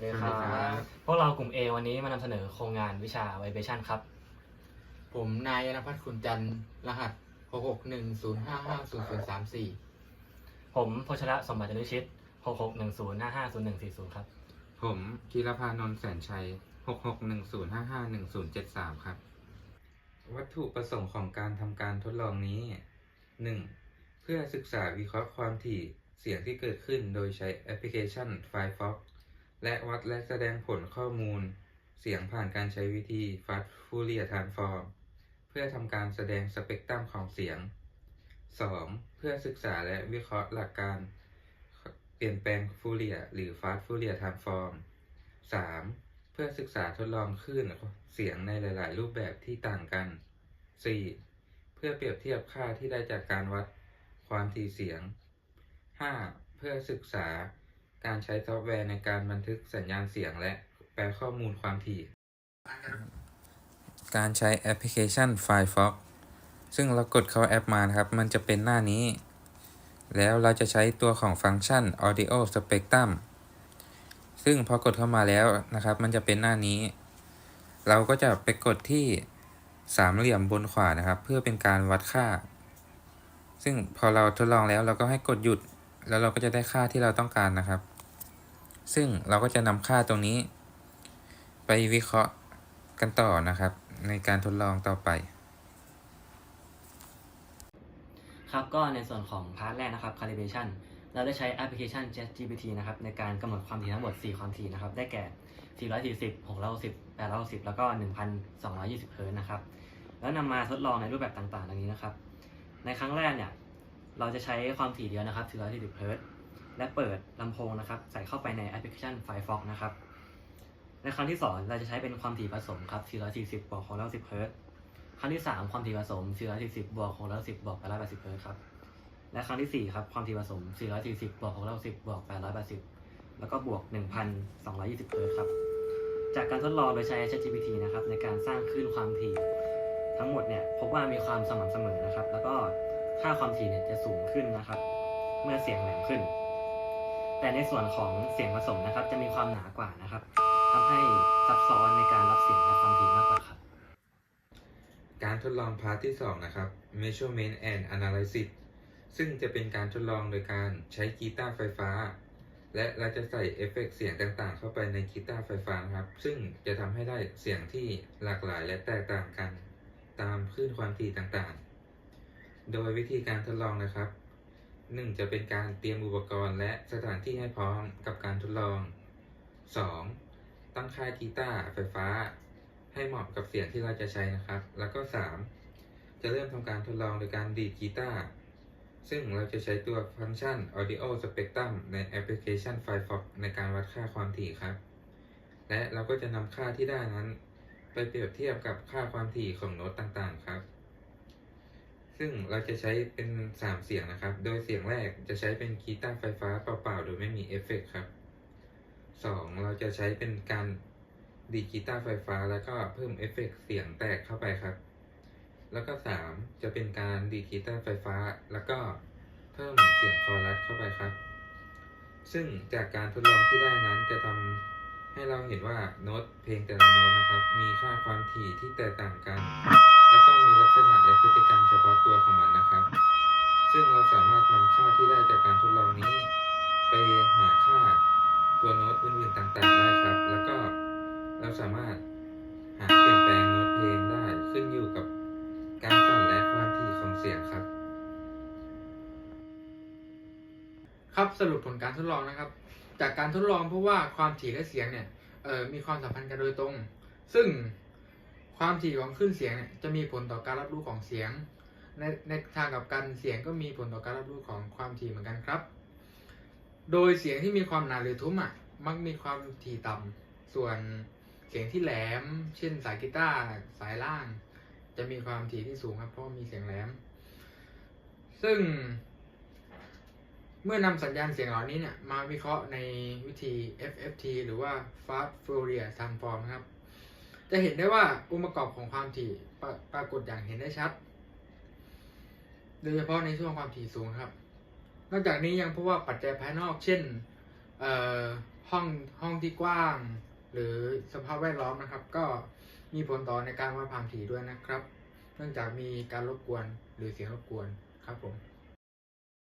วัสดีครัสวัสดีครับบพวกเรากลุ่ม A วันนี้มานำเสนอโครงงานวิชา Vibration ครับ ผมนายยนพัฒน์ขุนจันทร์รหัส 66105500034 ผมโพชระสมบัติจรุชิต 6610550140 ครับ ผมกีรพานนท์แสนชัย 6610551073 ครับ วัตถุประสงค์ของการทำการทดลองนี้ 1. เพื่อศึกษาวิเคราะห์ความถี่เสียงที่เกิดขึ้นโดยใช้แอปพลิเคชัน Firefox และวัดและแสดงผลข้อมูล เสียงผ่านการใช้วิธี Fast Fourier Transform เพื่อทำการแสดงสเปกตรัมของเสียง 2. เพื่อศึกษาและวิเคราะห์หลักการ เปลี่ยนแปลงฟูเรียหรือ Fast Fourier Transform 3. เพื่อศึกษาทดลองคลื่นเสียงในหลาย ๆ รูปแบบที่ต่างกัน 4. เพื่อเปรียบเทียบค่าที่ได้จากการวัดความถี่เสียง 5. เพื่อศึกษา การใช้ซอฟต์แวร์ในการบันทึกสัญญาณเสียงและแปลข้อมูลความถี่ การใช้แอปพลิเคชัน Firefox ซึ่งเรากดเข้าแอปมานะครับ มันจะเป็นหน้านี้ แล้วเราจะใช้ตัวของฟังก์ชัน Audio Spectrum ซึ่งพอกดเข้ามาแล้วนะครับ มันจะเป็นหน้านี้ เราก็จะไปกดที่สามเหลี่ยมบนขวานะครับ เพื่อเป็นการวัดค่า ซึ่งพอเราทดลองแล้วเราก็ให้กดหยุด แล้วเราก็จะได้ค่าที่เราต้องการนะครับ ซึ่งเราก็จะนำค่าตรงนี้ ไปวิเคราะห์กันต่อนะครับ ในการทดลองต่อไป ครับก็ในส่วนของพาร์ทแรกนะครับ Calibration เราได้ใช้แอปพลิเคชัน ChatGPT นะครับในการกำหนดความถี่ทั้งหมด 4 ความถี่นะครับ ได้แก่ 440 660 860 แล้วก็ 1,220 เฮิร์ตซ์นะครับ แล้วนำมาทดลองในรูปแบบต่างๆ ดังนี้นะครับ ในครั้งแรกเนี่ย เราจะใช้ความถี่เดียวนะครับ440เฮิรตซ์และเปิดลำโพงนะครับ ใส่เข้าไปในแอปพลิเคชัน Firefox นะครับ ในครั้งที่ 2 เราจะใช้เป็นความถี่ผสมครับ440บวก610เฮิรตซ์ครั้งที่ 3 ความถี่ผสม440บวก610บวก880เฮิรตซ์ครับ และครั้งที่ 4 ครับ ความถี่ผสม440บวก610บวก880 แล้วก็บวก 1,220เฮิรตซ์ครับ จากการทดลองโดยใช้ ChatGPT นะครับในการสร้างคลื่นความถี่ ทั้งหมดเนี่ยพบว่ามีความสม่ำเสมอนะครับ แล้วก็ ค่าความถี่เนี่ยจะสูงขึ้นนะครับ เมื่อเสียงแหลมขึ้น แต่ในส่วนของเสียงผสมนะครับ จะมีความหนากว่านะครับทำให้ซับซ้อนในการรับเสียงและความถี่มากกว่าครับ การทดลองพาร์ทที่ 2 นะครับ measurement and analysis ซึ่งจะเป็นการทดลองโดยการใช้กีตาร์ไฟฟ้า และเราจะใส่เอฟเฟกต์เสียงต่างๆ เข้าไปในกีตาร์ไฟฟ้านะครับ ซึ่งจะทำให้ได้เสียงที่หลากหลายและแตกต่างกัน ตามคลื่นความถี่ต่างๆ โดยวิธีการทดลองนะครับ 1. จะเป็นการเตรียมอุปกรณ์และสถานที่ให้พร้อมกับการทดลอง 2. ตั้งค่ากีตาร์ไฟฟ้า ให้เหมาะกับเสียงที่เราจะใช้นะครับ แล้วก็ 3. จะเริ่มทำการทดลองโดยการดีดกีตาร์ซึ่งเราจะใช้ตัวฟังก์ชัน Audio Spectrum ในแอปพลิเคชัน Firefox ในการวัดค่าความถี่ครับ และเราก็จะนำค่าที่ได้นั้น ไปเปรียบเทียบกับค่าความถี่ของโน้ตต่างๆ ครับ ซึ่งเราจะใช้เป็น 3 เสียงนะครับ โดยเสียงแรกจะใช้เป็นกีตาร์ไฟฟ้าเปล่าๆ โดยไม่มีเอฟเฟกต์ครับ 2. เราจะใช้เป็นการดีกีตาร์ไฟฟ้าแล้วก็เพิ่มเอฟเฟกต์เสียงแตกเข้าไปครับ แล้วก็ 3. จะเป็นการดีกีตาร์ไฟฟ้า แล้วก็เพิ่มเสียงคอรัสเข้าไปครับ ซึ่งจากการทดลองที่ได้นั้นจะทำให้เราเห็นว่าโน้ตเพลงแต่ละโน้ตนะครับ มีค่าความถี่ที่แตกต่างกัน มีลักษณะและพฤติกรรมเฉพาะตัวของมันนะครับ ซึ่งเราสามารถนำค่าที่ได้จากการทดลองนี้ ไปหาค่าตัวโน้ตอื่นๆต่างๆได้ครับ แล้วก็เราสามารถหาเปลี่ยนแปลงโน้ตเพลงได้ขึ้นอยู่กับการสั่นและความถี่ของเสียงครับ ครับสรุปผลการทดลองนะครับ จากการทดลองเพราะว่าความถี่และเสียงเนี่ยมีความสัมพันธ์กันโดยตรง ซึ่ง ความถี่ของคลื่นเสียงเนี่ยจะมีผลต่อการรับรู้ของเสียง ในในทางกับกันเสียงก็มีผลต่อการรับรู้ของความถี่เหมือนกันครับ โดยเสียงที่มีความหนาหรือทุ้มอะมักมีความถี่ต่ำส่วนเสียงที่แหลม เช่นสายกีตาร์สายล่าง จะมีความถี่ที่สูงครับเพราะมีเสียงแหลม ซึ่ง เมื่อนำสัญญาณเสียงเหล่านี้เนี่ยมาวิเคราะห์ในวิธี FFT หรือว่า Fast Fourier Transform นะครับ จะเห็นได้ว่าองค์ประกอบของความถี่ปราปรากฏอย่างเห็นได้ชัด โดยเฉพาะในช่วงความถี่สูงครับ นอกจากนี้ยังพบว่าปัจจัยภายนอก เช่นห้องห้องที่กว้าง หรือสภาพแวดล้อมนะครับ ก็มีผลต่อในการวัดความถี่ด้วยนะครับ เนื่องจากมีการรบกวนหรือเสียงรบกวนครับผม